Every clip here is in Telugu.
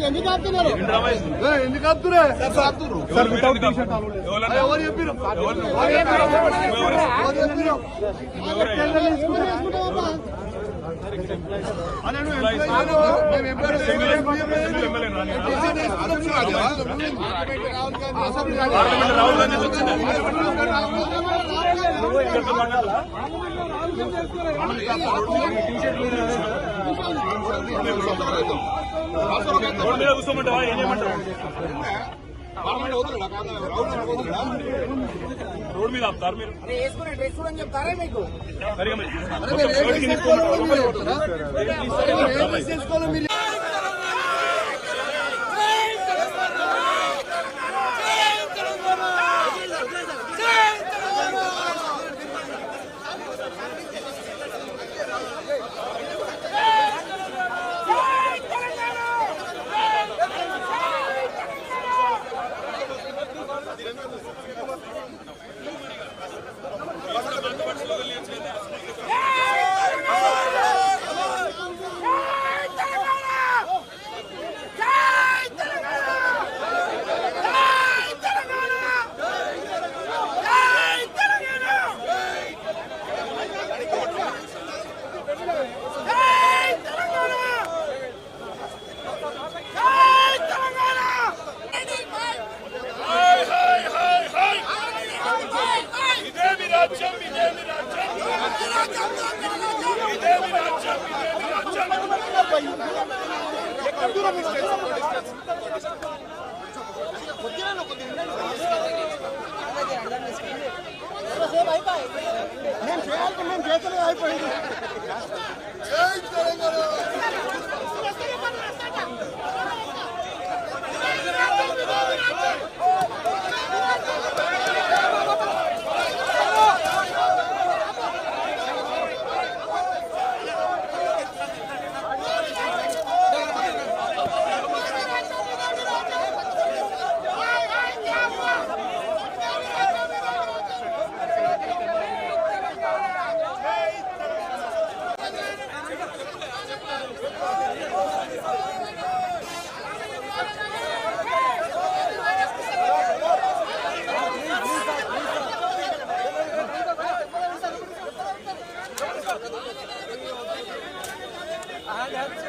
ఎందుకు ఆపుతారు? ఎందుకు ఆపుతురే ఎవరు ఎందుకు ఆపుతారు? ఎవరు? రోడ్డు మీద కూర్చోమంటావా ఏం చేయమంటావు మీద ఆపుతారు మీరు వేసుకుని చెప్తారా మీకు రాజ్యం మేము చేయాలి మేము చేతలే అయిపోయింది జై తెలంగాణ. Gracias.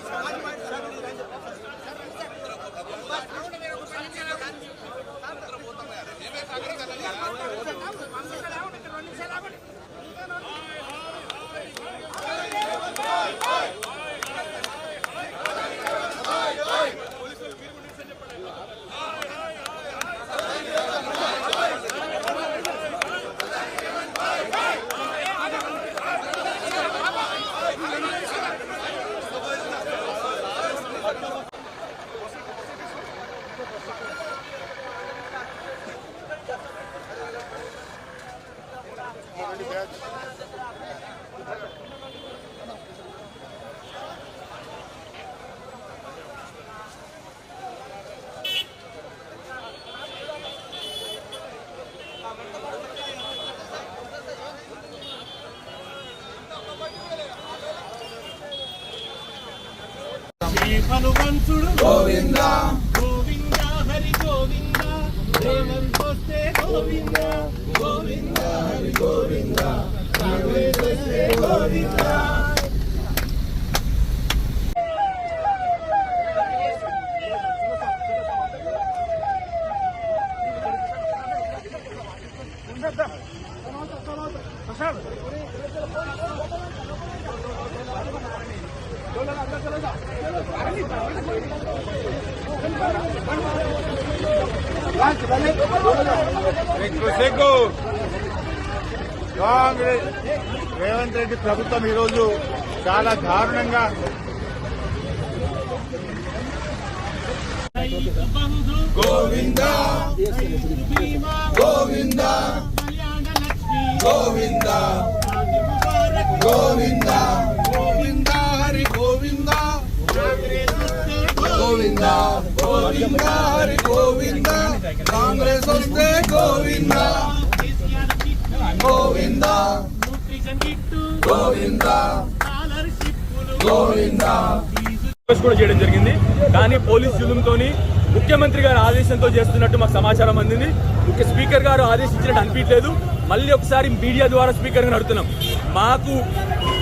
హనుమంతుడు గోవింద. గోవింద హరి గోవింద. రేవంతొస్తే గోవింద. గోవింద హరి గోవింద. గోవింద. సిగ్గు కాంగ్రెస్ రేవంత్ రెడ్డి ప్రభుత్వం ఈరోజు చాలా దారుణంగా గోవింద గోవింద గోవింద గోవింద గోవింద కాంగ్రెస్ వస్తే గోవింద. గోవింద. గోవింద. గోవింద. కూడా చేయడం జరిగింది. కానీ పోలీస్ జులుంతో ముఖ్యమంత్రి గారి ఆదేశంతో చేస్తున్నట్టు మాకు సమాచారం అందింది. ముఖ్య స్పీకర్ గారు ఆదేశించినట్టు అనిపించలేదు. మళ్ళీ ఒకసారి మీడియా ద్వారా స్పీకర్ గారు అడుగుతున్నాం. మాకు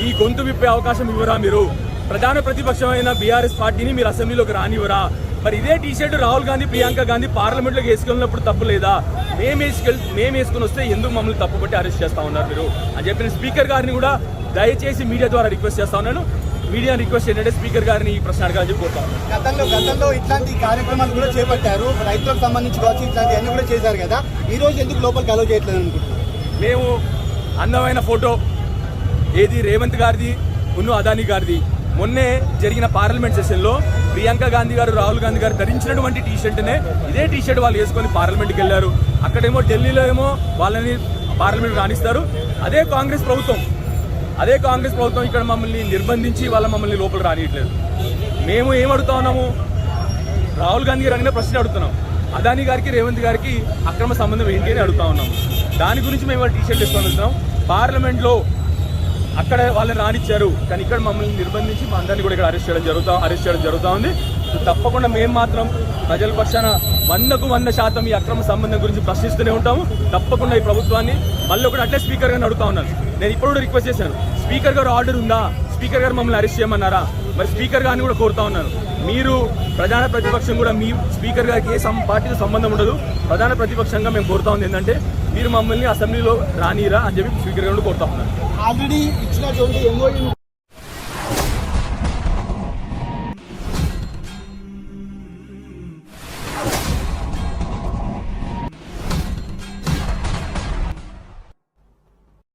ఈ గొంతు విప్పే అవకాశం ఇవ్వరా మీరు? ప్రధాన ప్రతిపక్షమైన బీఆర్ఎస్ పార్టీని మీరు అసెంబ్లీలోకి రానివ్వరా? మరి ఇదే టీ షర్ట్ రాహుల్ గాంధీ ప్రియాంక గాంధీ పార్లమెంట్లోకి వేసుకెళ్ళినప్పుడు తప్పు లేదా? మేము వేసుకెళ్ మేము వేసుకుని వస్తే ఎందుకు మమ్మల్ని తప్పుపట్టి అరెస్ట్ చేస్తా ఉన్నారు మీరు? అని చెప్పిన స్పీకర్ గారిని కూడా దయచేసి మీడియా ద్వారా రిక్వెస్ట్ చేస్తా ఉన్నాను. మీడియా రిక్వెస్ట్ ఏంటంటే స్పీకర్ గారిని ఈ ప్రశ్న అడగాలని చెప్పి కోరుతా ఉన్నాను. గతంలో గతంలో ఇట్లాంటి కార్యక్రమాలు కూడా చేపట్టారు. రైతులకు సంబంధించి కావచ్చు ఇట్లాంటి అన్ని కూడా చేశారు కదా. ఈ రోజు ఎందుకు లోపలికి అలో చేయట్లేదు అనుకుంటున్నారు? మేము అందమైన ఫోటో ఏది రేవంత్ గారిది ఉన్ను అదానీ గారిది మొన్నే జరిగిన పార్లమెంట్ సెషన్లో ప్రియాంక గాంధీ గారు రాహుల్ గాంధీ గారు ధరించినటువంటి టీషర్ట్నే ఇదే టీ షర్ట్ వాళ్ళు వేసుకొని పార్లమెంట్కి వెళ్ళారు. అక్కడేమో ఢిల్లీలో ఏమో వాళ్ళని పార్లమెంట్ రాణిస్తారు అదే కాంగ్రెస్ ప్రభుత్వం. అదే కాంగ్రెస్ ప్రభుత్వం ఇక్కడ మమ్మల్ని నిర్బంధించి వాళ్ళ మమ్మల్ని లోపల రానియట్లేదు. మేము ఏం అడుగుతా ఉన్నాము? రాహుల్ గాంధీ గారు అడిగిన ప్రశ్న అడుగుతున్నాం. అదానీ గారికి రేవంత్ గారికి అక్రమ సంబంధం ఏంటి అని అడుగుతా ఉన్నాం దాని గురించి మేము టీషర్ట్ వేసుకొని వస్తున్నాం పార్లమెంట్లో అక్కడ వాళ్ళని రానిచ్చారు. కానీ ఇక్కడ మమ్మల్ని నిర్బంధించి మా అందరినీ కూడా ఇక్కడ అరెస్ట్ చేయడం జరుగుతా అరెస్ట్ చేయడం జరుగుతూ ఉంది. తప్పకుండా మేము మాత్రం ప్రజల పక్షాన వందకు వంద శాతం ఈ అక్రమ సంబంధం గురించి ప్రశ్నిస్తూనే ఉంటాము. తప్పకుండా ఈ ప్రభుత్వాన్ని మళ్ళీ ఒకటి అట్లే స్పీకర్ గారిని అడుగుతా ఉన్నాను. నేను ఇప్పుడు కూడా రిక్వెస్ట్ చేశాను. స్పీకర్ గారు ఆర్డర్ ఉందా? స్పీకర్ గారు మమ్మల్ని అరెస్ట్ చేయమన్నారా? మరి స్పీకర్ గారిని కూడా కోరుతా ఉన్నాను. మీరు ప్రధాన ప్రతిపక్షం కూడా మీ స్పీకర్ గారికి ఏ పార్టీతో సంబంధం ఉండదు. ప్రధాన ప్రతిపక్షంగా మేము కోరుతా ఉంది ఏంటంటే మీరు మమ్మల్ని అసెంబ్లీలో రానిరా అని చెప్పి స్పీకర్ గారు కోరుతా ఉన్నాను. ఆల్రెడీ ఇచ్చినటువంటి ఎంఓయూ